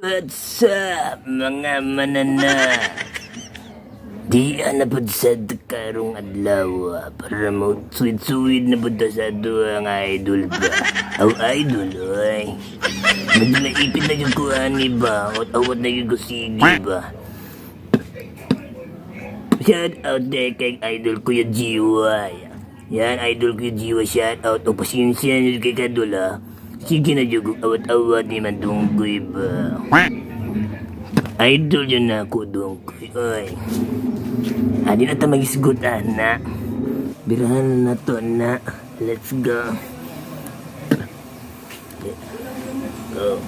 What's up, mga manana? Di na po sa karong adlaw ah, para mo suwid-suwid na po sa duwa nga idol ba? Aw idol, oy. Medyo naipit na yung kuhani ba? Awat-awat na yung kusigi ba? Shout out there kay idol Kuya Jiwa. Yan, idol Kuya Jiwa, shout out. O pasensya nyo kay Kadol ah. Sige na yung awat-awat ni Mandunggoy ba? Idol yun na ako, Dunggoy. Oy. Adi na tayo mag-isgot, na. Birahan na to, na. Let's go. Go.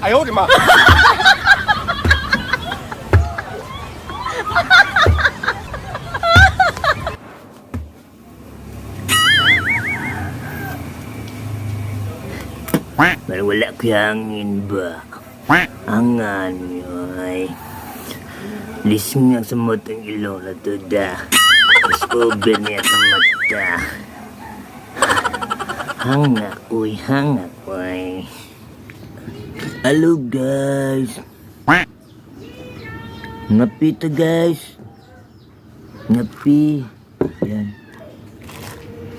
哎呦我的妈！ Parang wala ko hangin ba? Angan nyo ay. Lising nga sa motong ilong na to da. Mas over niya sa mata. Hanga ko'y hanga ko'y. Hello guys. Ngapi to guys. Ngapi. Yan.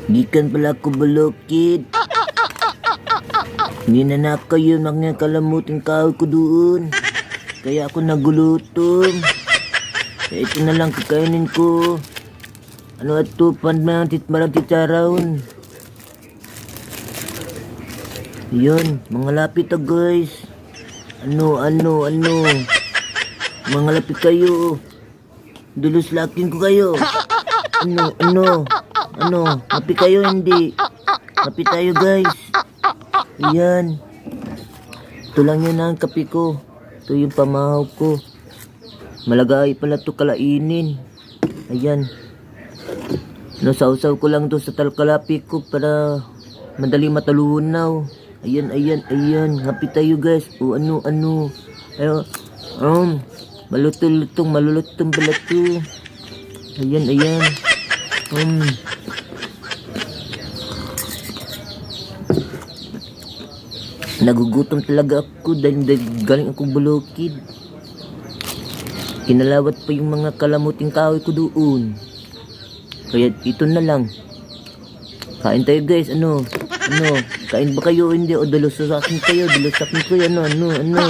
Gikan pala ko balokid. Na kayo mga kalamuting kahoy ko doon. Kaya ako nagulutom. Kaya ito na lang kakainin ko. Ano ato, panmantit marang titaraon. Yun, mga lapit to guys. Ano, ano, ano. Mga lapit kayo. Dulos lakin ko kayo. Ano, ano, ano. Lapit kayo, hindi. Lapit tayo guys. Yan. Ito lang yun ang kape ko. Ito yung pamahaw ko. Malagay pala to kalainin. Ayan. Nasausaw ko lang to sa talkalapi ko para madali matalunaw. Ayan, ayan, ayan. Happy tayo guys. O ano, ano. Ayo. Um, malutong-lutong, malulutong pala to. Ayan, ayan. Um, Nagugutom talaga ako dahil, dahil galing akong bulokid. Kinalawat pa yung mga kalamuting kahoy ko doon. Kaya ito na lang. Kain tayo guys, ano? Ano? Kain ba kayo hindi? O dalos sa akin kayo, dalos sa akin kayo, ano? Ano? Ano?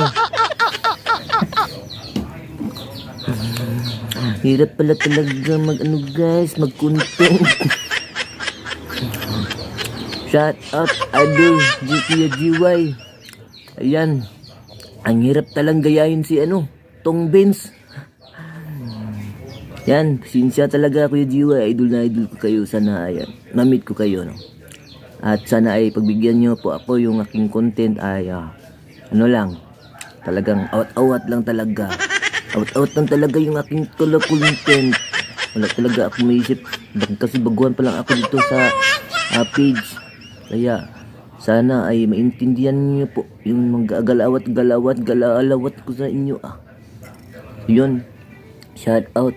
Hirap pala talaga mag ano guys, mag content. Shout out Idol GPGY. Ayan. Ang hirap talang gayahin si ano, Tong Benz. Yan, sinsya talaga Kuya GY. Idol na idol ko kayo. Sana ayan, na-meet ko kayo. No? At sana ay pagbigyan nyo po ako yung aking content ay ah, ano lang, talagang out-out lang talaga. Out-out lang talaga yung aking color content. Wala talaga ako maisip. Kasi baguhan pa lang ako dito sa ah, page. Kaya sana ay maintindihan niyo po yung mga galawat galawat galalawat ko sa inyo ah. Yun. Shout out.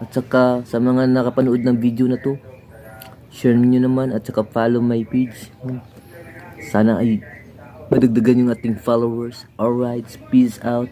At saka sa mga nakapanood ng video na to, share niyo naman at saka follow my page. Sana ay madagdagan yung ating followers. Alright, peace out.